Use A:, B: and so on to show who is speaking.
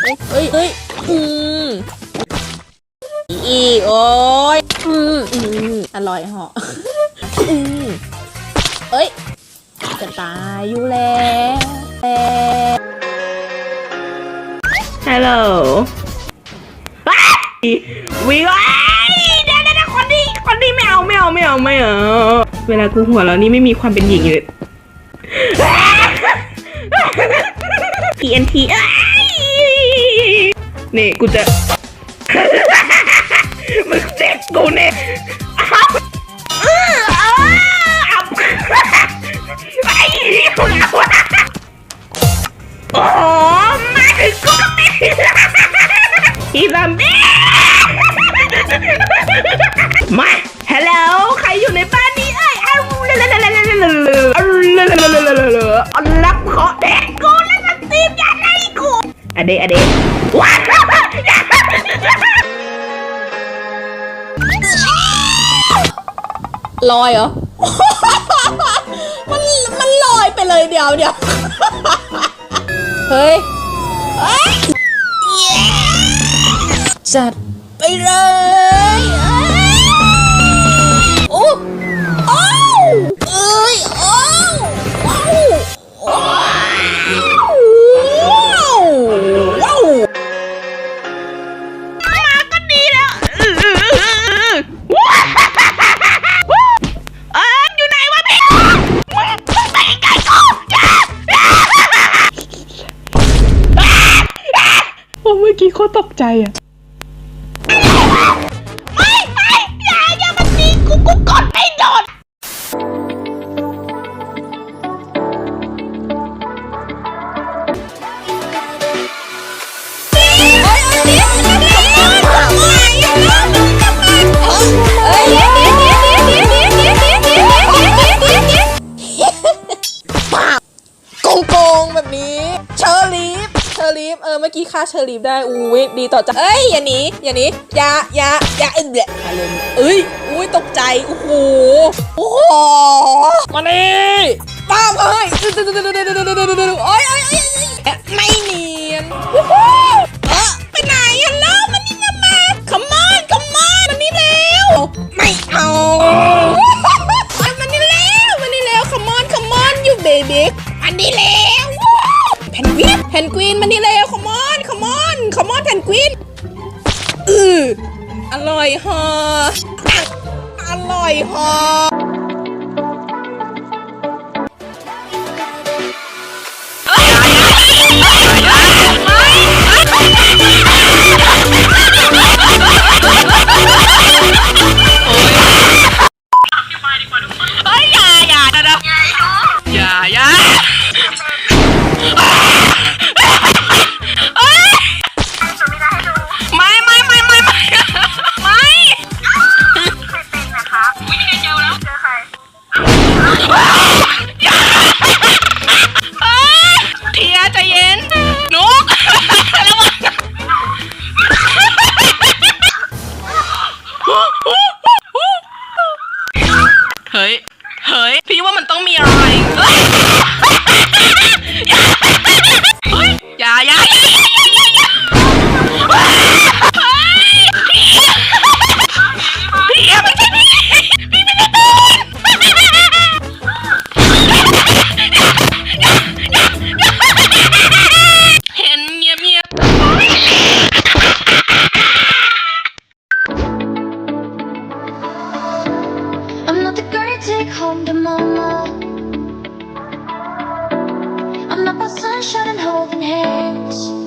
A: เฮ้ยเฮ้ยเฮ้ยอืมอีโอ้ยอืมอืมอร่อยเหาะอืม เอ้ย จะตายอยู่แล้วแล้ว
B: ฮัลโหลวิวเดี๋ยวเดี๋ยวคนนี้คนนี้ไม่เอาไม่เอาไม่เอาไม่เอาเวลากูหัวเราะนี่ไม่มีความเป็นหญิงเลย TNT เอ้ยนี่กูจะ มึงเจ็บกูเนี่ย อีซัมบี้มาฮัลโหลใครอยู่ในบ้านนี้เอ้ยเอาเลเลเลเลเลเลเลเอาเลเลเลเลเลเลเอารับเคาะแดกกูแล้วมันตีมยันไอ้กูอเดอเดว้าว
A: ลอยเหรอ มัน มันลอยไปเลยเดี๋ยวเดี๋ยว เฮ้ย จัดไปเลยเอ้ยโอ้โอ้เอ้ยโอ้ว้าวว้าว
B: มาก็ดีแล้วเอ้ยอยู่ไหนวะพี่ไปไกลกูว่าเมื่อกี้เขาตกใจอะ นี้
A: เชอร์ลีฟเชอร์ลีฟเออเมื่อกี้ค่าเชอร์ลีฟได้อุ้ยดีต่อใจเอ้ยอย่าหนีอย่าหนีอย่าอย่าอย่าเอ็นเดะอารมณ์เอ้ยอุ้ยตกใจโอ้โหโอ้โหมานี่ป้าบเอ้ยโอ้ยโอ้ยโอ้ยไม่เนียนโอ้โหเออไปไหนฮัลโหลมานี่นะมา come on come on มานี่เร็วไม่เอามานี่เร็วมานี่เร็ว come on come on you baby อันนี้เร็วแพ นกวินแพนกวินมานี่เร็ว come on come on come on แพนกวินอืออร่อยฮะอร่อยฮะ
B: เฮ้ยอย่าอย่า เฮ้ย เฮ้ย พี่ว่ามันต้องมีอะไร เฮ้ยอย่าอย่าอย่า
C: the girl you take home to mama. I'm not about sunshine and holding hands.